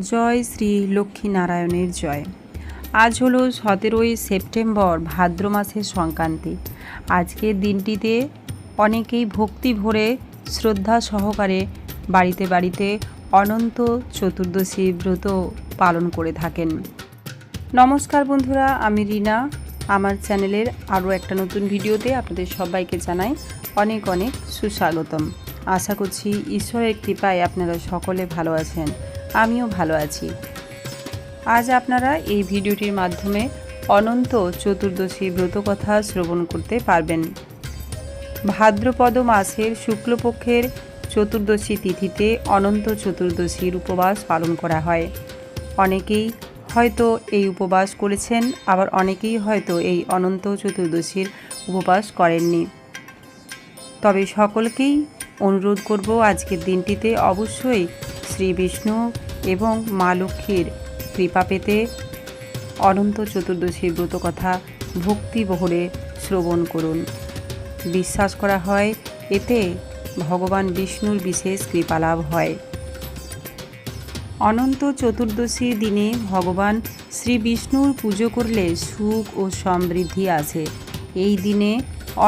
জয় শ্রী লক্ষ্মী নারায়ণের জয়। আজ হলো সতেরোই সেপ্টেম্বর ভাদ্র মাসের সংক্রান্তি। আজকের দিনটিতে অনেকেই ভক্তি ভরে শ্রদ্ধা সহকারে বাড়িতে বাড়িতে অনন্ত চতুর্দশী ব্রত পালন করে থাকেন। নমস্কার বন্ধুরা, আমি রিনা। আমার চ্যানেলের আরও একটা নতুন ভিডিওতে আপনাদের সবাইকে জানাই অনেক অনেক সুস্বাগতম। আশা করছি ঈশ্বরের কৃপায় আপনারা সকলে ভালো আছেন। আমিও ভালো আছি। আজ আপনারা এই ভিডিওটির মাধ্যমে অনন্ত চতুর্দশী ব্রতকথা শ্রবণ করতে পারবেন। ভাদ্রপদ মাসের শুক্লপক্ষের চতুর্দশী তিথিতে অনন্ত চতুর্দশীর উপবাস পালন করা হয়। অনেকেই হয়তো এই উপবাস করেছেন, আবার অনেকেই হয়তো এই অনন্ত চতুর্দশীর উপবাস করেননি। তবে সকলকেই অনুরোধ করব আজকের দিনটিতে অবশ্যই শ্রী বিষ্ণু এবং মা লক্ষ্মীর কৃপা পেতে অনন্ত চতুর্দশীর ব্রতকথা ভক্তিবহরে শ্রবণ করুন। বিশ্বাস করা হয়, এতে ভগবান বিষ্ণুর বিশেষ কৃপালাভ হয়। অনন্ত চতুর্দশীর দিনে ভগবান শ্রী বিষ্ণুর পুজো করলে সুখ ও সমৃদ্ধি আছে। এই দিনে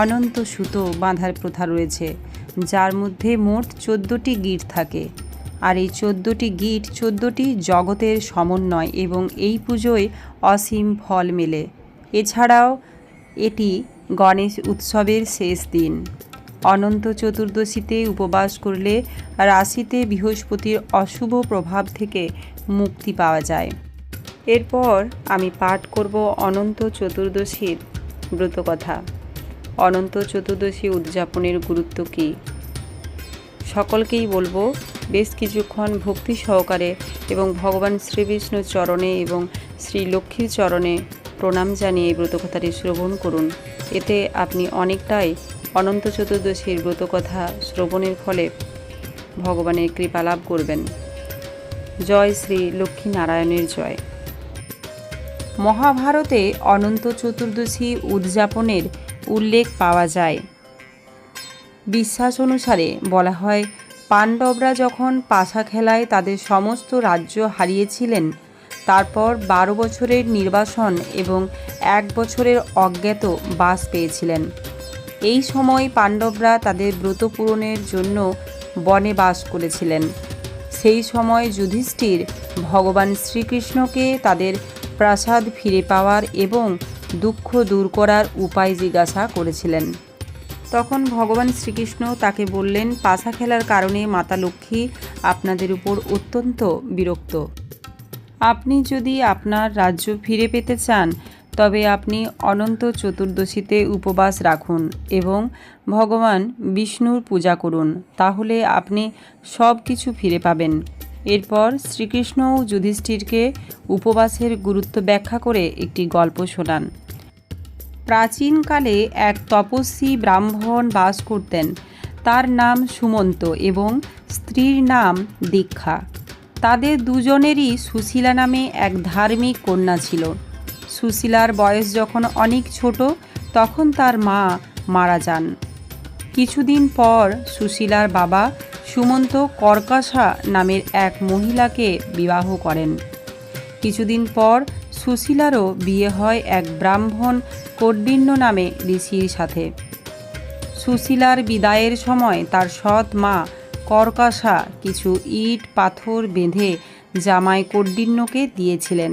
অনন্ত সুতো বাঁধার প্রথা রয়েছে, যার মধ্যে মোট চোদ্দোটি গিট থাকে। আর এই চোদ্দোটি গিট চোদ্দোটি জগতের সমন্বয় এবং এই পুজোয় অসীম ফল মেলে। এছাড়াও এটি গণেশ উৎসবের শেষ দিন। অনন্ত চতুর্দশীতে উপবাস করলে রাশিতে বৃহস্পতির অশুভ প্রভাব থেকে মুক্তি পাওয়া যায়। এরপর আমি পাঠ করব অনন্ত চতুর্দশীর ব্রতকথা। অনন্ত চতুর্দশী উদযাপনের গুরুত্ব কী? সকলকেই বলব বেশ কিছুক্ষণ ভক্তি সহকারে এবং ভগবান শ্রীবিষ্ণুর চরণে এবং শ্রী লক্ষ্মীর চরণে প্রণাম জানিয়ে এই ব্রতকথাটি শ্রবণ করুন। এতে আপনি অনেকটাই অনন্ত চতুর্দশীর ব্রতকথা শ্রবণের ফলে ভগবানের কৃপা লাভ করবেন। জয় শ্রী লক্ষ্মী নারায়ণের জয়। মহাভারতে অনন্ত চতুর্দশী উদযাপনের উল্লেখ পাওয়া যায়। বিশ্বাস অনুসারে বলা হয় পাণ্ডবরা যখন পাশা খেলায় তাদের সমস্ত রাজ্য হারিয়েছিলেন, তারপর বারো বছরের নির্বাসন এবং এক বছরের অজ্ঞাত বাস পেয়েছিলেন। এই সময় পাণ্ডবরা তাদের ব্রত পূরণের জন্য বনে বাস করেছিলেন। সেই সময় যুধিষ্ঠির ভগবান শ্রীকৃষ্ণকে তাদের প্রাসাদ ফিরে পাওয়ার এবং দুঃখ দূর করার উপায় জিজ্ঞাসা করেছিলেন। তখন ভগবান শ্রীকৃষ্ণ তাকে বললেন পাশা খেলার কারণে মাতা লক্ষ্মী আপনাদের উপর অত্যন্ত বিরক্ত। আপনি যদি আপনার রাজ্য ফিরে পেতে চান, তবে আপনি অনন্ত চতুর্দশীতে উপবাস রাখুন এবং ভগবান বিষ্ণুর পূজা করুন, তাহলে আপনি সব কিছু ফিরে পাবেন। এরপর শ্রীকৃষ্ণ যুধিষ্ঠিরকে উপবাসের গুরুত্ব ব্যাখ্যা করে একটি গল্প শোনান। প্রাচীনকালে এক তপস্বী ব্রাহ্মণ বাস করতেন। তার নাম সুমন্ত এবং স্ত্রীর নাম দীক্ষা। তাদের দুজনেরই সুশীলা নামে এক ধার্মিক কন্যা ছিল। সুশীলার বয়স যখন অনেক ছোট, তখন তার মা মারা যান। কিছুদিন পর সুশীলার বাবা সুমন্ত কর্কাশা নামের এক মহিলাকে বিবাহ করেন। কিছুদিন পর সুশীলারও বিয়ে হয় এক ব্রাহ্মণ কর্ডিন্য নামে ঋষির সাথে। সুশীলার বিদায়ের সময় তার সৎ মা কর্কাশা কিছু ইট, পাথর বেঁধে জামাই কর্ডিন্যকে দিয়েছিলেন।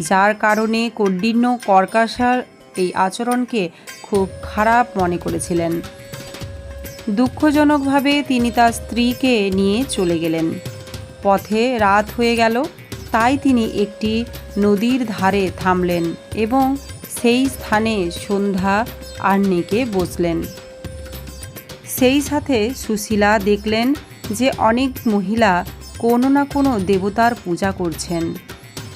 যার কারণে কর্ডিন্য কর্কাশার এই আচরণকে খুব খারাপ মনে করেছিলেন। দুঃখজনকভাবে তিনি তার স্ত্রীকে নিয়ে চলে গেলেন। পথে রাত হয়ে গেল। তাই তিনি একটি নদীর ধারে থামলেন এবং সেই স্থানে সন্ধ্যা আর্নিকে বসলেন। সেই সাথে সুশীলা দেখলেন যে অনেক মহিলা কোনো না কোনো দেবতার পূজা করছেন।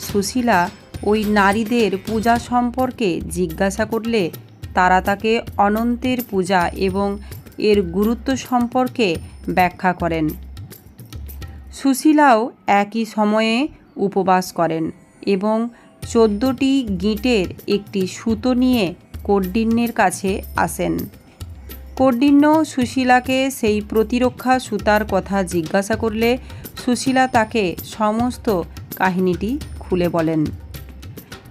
সুশীলা ওই নারীদের পূজা সম্পর্কে জিজ্ঞাসা করলে তারা তাকে অনন্তের পূজা এবং এর গুরুত্ব সম্পর্কে ব্যাখ্যা করেন। সুশীলাও একই সময়ে উপবাস করেন এবং চোদ্দোটি গিঁটের একটি সুতো নিয়ে কর্ডিন্যের কাছে আসেন। কর্ডিন্য সুশীলাকে সেই প্রতিরক্ষা সুতার কথা জিজ্ঞাসা করলে সুশীলা তাকে সমস্ত কাহিনীটি খুলে বলেন।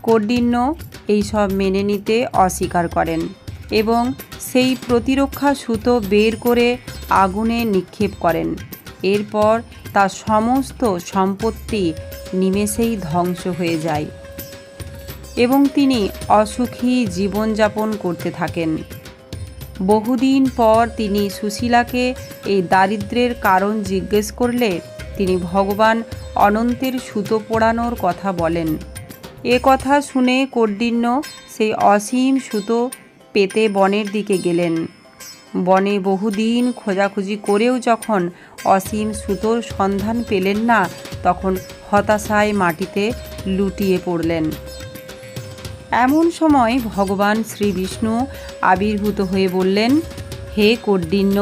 কর্ডিন্য এইসব মেনে নিতে অস্বীকার করেন এবং সেই প্রতিরক্ষা সুতো বের করে আগুনে নিক্ষেপ করেন। এরপর তার সমস্ত সম্পত্তি নিমেষেই ধ্বংস হয়ে যায় এবং তিনি অসুখী জীবনযাপন করতে থাকেন। বহুদিন পর তিনি সুশীলাকে এই দারিদ্রের কারণ জিজ্ঞেস করলে তিনি ভগবান অনন্তের সুতো পোড়ানোর কথা বলেন। এ কথা শুনে কর্ডিন্য সেই অসীম সুতো পেতে বনের দিকে গেলেন। বনে বহুদিন খোঁজাখুঁজি করেও যখন অসীম সুতোর সন্ধান পেলেন না, তখন হতাশায় মাটিতে লুটিয়ে পড়লেন। এমন সময় ভগবান শ্রী বিষ্ণু আবির্ভূত হয়ে বললেন, হে কর্দিন্য,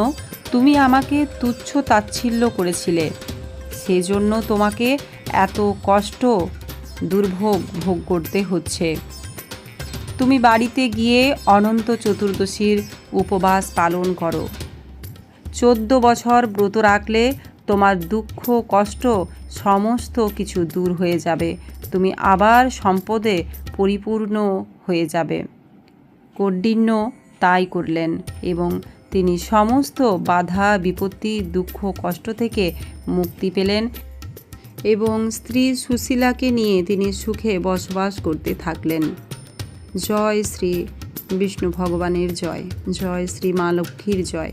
তুমি আমাকে তুচ্ছ তাচ্ছিল্য করেছিলে। সেজন্য তোমাকে এত কষ্ট দুর্ভোগ ভোগ করতে হচ্ছে। তুমি বাড়িতে গিয়ে অনন্ত চতুর্দশীর উপবাস পালন করো। চোদ্দ বছর ব্রত রাখলে তোমার দুঃখ, কষ্ট, সমস্ত কিছু দূর হয়ে যাবে। তুমি আবার সম্পদে পরিপূর্ণ হয়ে যাবে। কর্ডিন্য তাই করলেন এবং তিনি সমস্ত বাধা, বিপত্তি, দুঃখ, কষ্ট থেকে মুক্তি পেলেন এবং স্ত্রী সুশীলাকে নিয়ে তিনি সুখে বসবাস করতে থাকলেন। জয় শ্রী বিষ্ণু ভগবানের জয় জয় শ্রী মা লক্ষ্মীর জয়।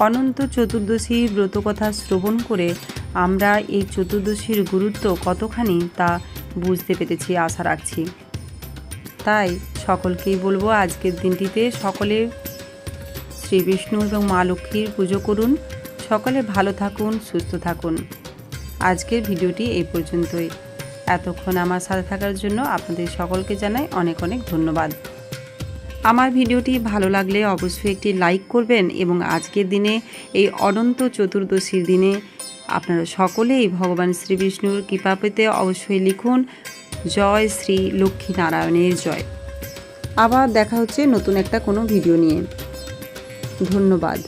অনন্ত চতুর্দশী ব্রতকথা শ্রবণ করে আমরা এই চতুর্দশীর গুরুত্ব কতখানি তা বুঝতে পেরেছি, আশা রাখছি। তাই সকলকেই বলব আজকের দিনটিতে সকলে শ্রী বিষ্ণু এবং মা লক্ষ্মীর পুজো করুন। সকলে ভালো থাকুন, সুস্থ থাকুন। আজকের ভিডিওটি এই পর্যন্তই। এতক্ষণ আমার সাথে থাকার জন্য আপনাদের সকলকে জানাই অনেক অনেক ধন্যবাদ। আমার ভিডিওটি ভালো লাগলে অবশ্যই একটি লাইক করবেন এবং আজকের দিনে এই অনন্ত চতুর্দশীর দিনে আপনারা সকলেই ভগবান শ্রীবিষ্ণুর কৃপা পেতে অবশ্যই লিখুন, জয় শ্রী লক্ষ্মী নারায়ণের জয়। আবার দেখা হচ্ছে নতুন একটা কোনো ভিডিও নিয়ে। ধন্যবাদ।